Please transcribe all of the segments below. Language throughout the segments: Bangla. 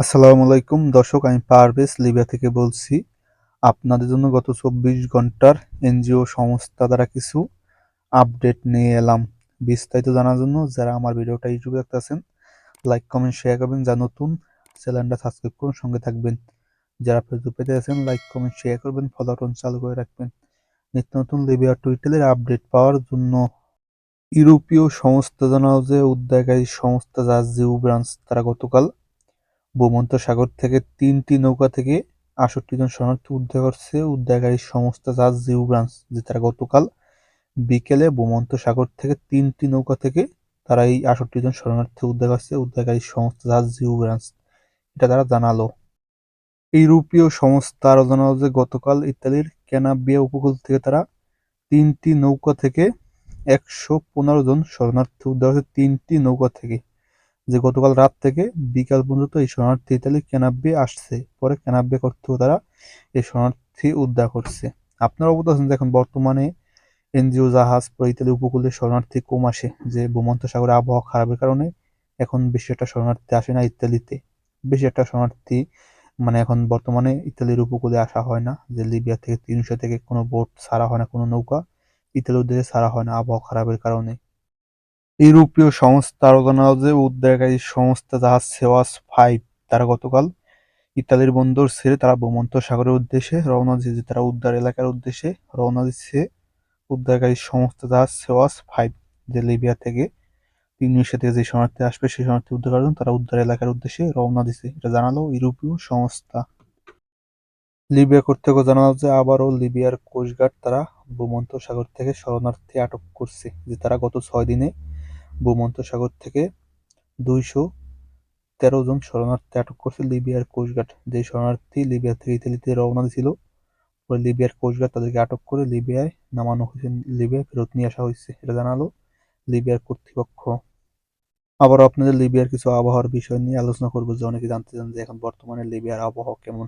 আসসালামু আলাইকুম। দর্শক, আমি পারভেজ লিবিয়া থেকে বলছি, আপনাদের জন্য গত চব্বিশ ঘণ্টার এনজিও সংস্থা দ্বারা কিছু আপডেট নিয়ে এলাম। বিস্তারিত জানার জন্য যারা আমার ভিডিওটা ইউটিউবে দেখতেছেন লাইক, কমেন্ট, শেয়ার করবেন। যা নতুন, চ্যানেলটা সাবস্ক্রাইব করুন, সঙ্গে থাকবেন। যারা ফেসবুকে আছেন, লাইক, কমেন্ট, শেয়ার করবেন, ফলো বাটন চালু করে রাখবেন। নিত্য নতুন লিবিয়া টুইটারের আপডেট পাওয়ার জন্য ইউরোপীয় সংস্থা জানাও যে উদ্যোগকারী সংস্থা জাজ জিউ ব্রাঞ্চ তারা গতকাল ভূমধ্যসাগর থেকে তিনটি নৌকা থেকে আটষট্টি জন শরণার্থী উদ্ধার করছে। উদ্ধারকারী সংস্থা জাজ জিউ ব্রাঞ্চ, যে তারা গতকাল বিকেলে ভূমধ্যসাগর থেকে তিনটি নৌকা থেকে তারা এই আটষট্টি জন শরণার্থী উদ্ধার করছে। উদ্ধারকারী সংস্থা জাজ জিউ ব্রাঞ্চ, এটা তারা জানালো। ইউরোপীয় সংস্থা আরও জানালো যে গতকাল ইতালির ক্যানাবিয়া উপকূল থেকে তারা তিনটি নৌকা থেকে একশো পনেরো জন শরণার্থী উদ্ধার হয়েছে তিনটি নৌকা থেকে যে গতকাল রাত থেকে বিকাল পর্যন্ত এই শরণার্থী ইতালি ক্যানাব্বে আসছে। পরে ক্যানাব্বে করতেও তারা এই শরণার্থী উদ্ধার করছে। আপনারা অবগত আছেন এখন বর্তমানে এনজিও জাহাজ পরে ইতালি উপকূলে শরণার্থী কম আসে, যে ভূমন্ত সাগরে আবহাওয়া খারাপের কারণে এখন বেশি একটা শরণার্থী আসে না ইতালিতে। বেশি একটা শরণার্থী মানে এখন বর্তমানে ইতালির উপকূলে আসা হয় না, যে লিবিয়া থেকে তিনশো থেকে কোনো বোট ছাড়া হয় না, কোনো নৌকা ইতালির উদ্দেশ্যে ছাড়া হয় না, আবহাওয়া খারাপের কারণে। ইউরোপীয় সংস্থা যে উদ্ধারকারী সংস্থা জাহাজ সেওয়াস ফাইভ তারা গতকাল ইতালির বন্দর ছেড়ে তারা ভূমন্ত সাগরের উদ্দেশ্যে রওনা দিয়েছে। তারা উদ্ধার এলাকার উদ্দেশ্যে রওনা দিচ্ছে উদ্ধারকারী সংস্থা জাহাজ সেওয়াস ফাইভ যে লিবিয়া থেকে তিনশো থেকে যে শরণার্থী আসবে, সেই শরণার্থী উদ্ধার করার জন্য তারা উদ্ধার এলাকার উদ্দেশ্যে রওনা দিছে এটা জানালো ইউরোপীয় সংস্থা। লিবিয়া কর্তৃপক্ষ জানালো যে আবারও লিবিয়ার কোস্টগার্ড তারা ভূমন্ত সাগর থেকে শরণার্থী আটক করছে, যে তারা গত ছয় দিনে ভূমধ্যসাগর থেকে দুইশো তেরো জন শরণার্থী আটক করছে লিবিয়ার কোস্টগার্ড যে শরণার্থী লিবিয়া থেকে ইতালিতে রওনা দিয়েছিল পরে লিবিয়ার কোস্টগার্ড তাদেরকে আটক করে লিবিয়ায় নামানো হয়েছে, লিবিয়ায় ফেরত নিয়ে আসা হয়েছে। এটা জানালো লিবিয়ার কর্তৃপক্ষ। আবার আপনাদের লিবিয়ার কিছু আবহাওয়ার বিষয় নিয়ে আলোচনা করব। যে অনেকে জানতে চান যে এখন বর্তমানে লিবিয়ার আবহাওয়া কেমন।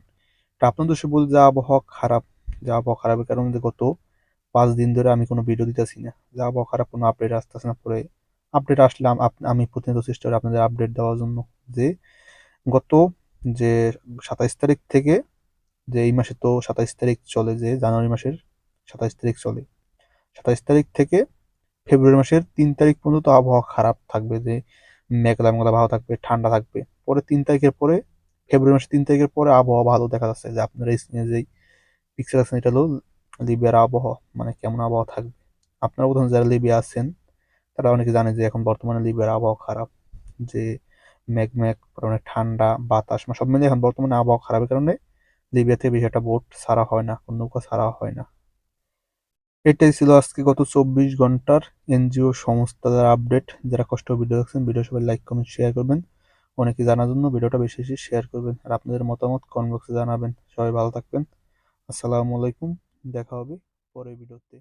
তা আপনাদের সে বলি যে আবহাওয়া খারাপ। যে আবহাওয়া খারাপের কারণে গত পাঁচ দিন ধরে আমি কোনো ভিডিও দিতেছি না। যে আবহাওয়া খারাপ কোনো আপডেট আসতেছে না, পরে আপডেট আসলে আমি প্রতিনিয়ত চেষ্টা করি আপনাদের আপডেট দেওয়ার জন্য যে গত যে সাতাইশ তারিখ থেকে যে এই মাসে তো সাতাইশ তারিখ চলে যে জানুয়ারি মাসের সাতাইশ তারিখ চলে। সাতাইশ তারিখ থেকে ফেব্রুয়ারি মাসের তিন তারিখ পর্যন্ত আবহাওয়া খারাপ থাকবে যে মেঘলা মেঘলা ভালো থাকবে, ঠান্ডা থাকবে। পরে তিন তারিখের পরে ফেব্রুয়ারি মাসের তিন তারিখের পরে আবহাওয়া ভালো দেখা যাচ্ছে যে আপনারা এই যেই পিকচার আছেন এটা হলো লিবিয়ার আবহাওয়া মানে কেমন আবহাওয়া থাকবে। আপনারা প্রথমে যারা লিবিয়া আছেন তারা অনেকে জানে যে এখন বর্তমানে লিবিয়ার আবহাওয়া খারাপ, যে মেঘ মেঘ অনেক ঠান্ডা, বাতাস মানে সব মিলিয়ে এখন বর্তমানে আবহাওয়া খারাপের কারণে লিবিয়াতে বেশি একটা বোট ছাড়া হয় না নৌকা ছাড়া হয় না। এটাই ছিল আজকে গত চব্বিশ ঘণ্টার এনজিও সংস্থা যারা আপডেট। যারা কষ্ট ভিডিও দেখছেন ভিডিও সবাই লাইক, কমেন্ট শেয়ার করবেন। অনেকে জানার জন্য ভিডিওটা বেশি বেশি শেয়ার করবেন। আর আপনাদের মতামত কমেন্ট বক্সে জানাবেন। সবাই ভালো থাকবেন। আসসালামু আলাইকুম। দেখা হবে পরের ভিডিওতে।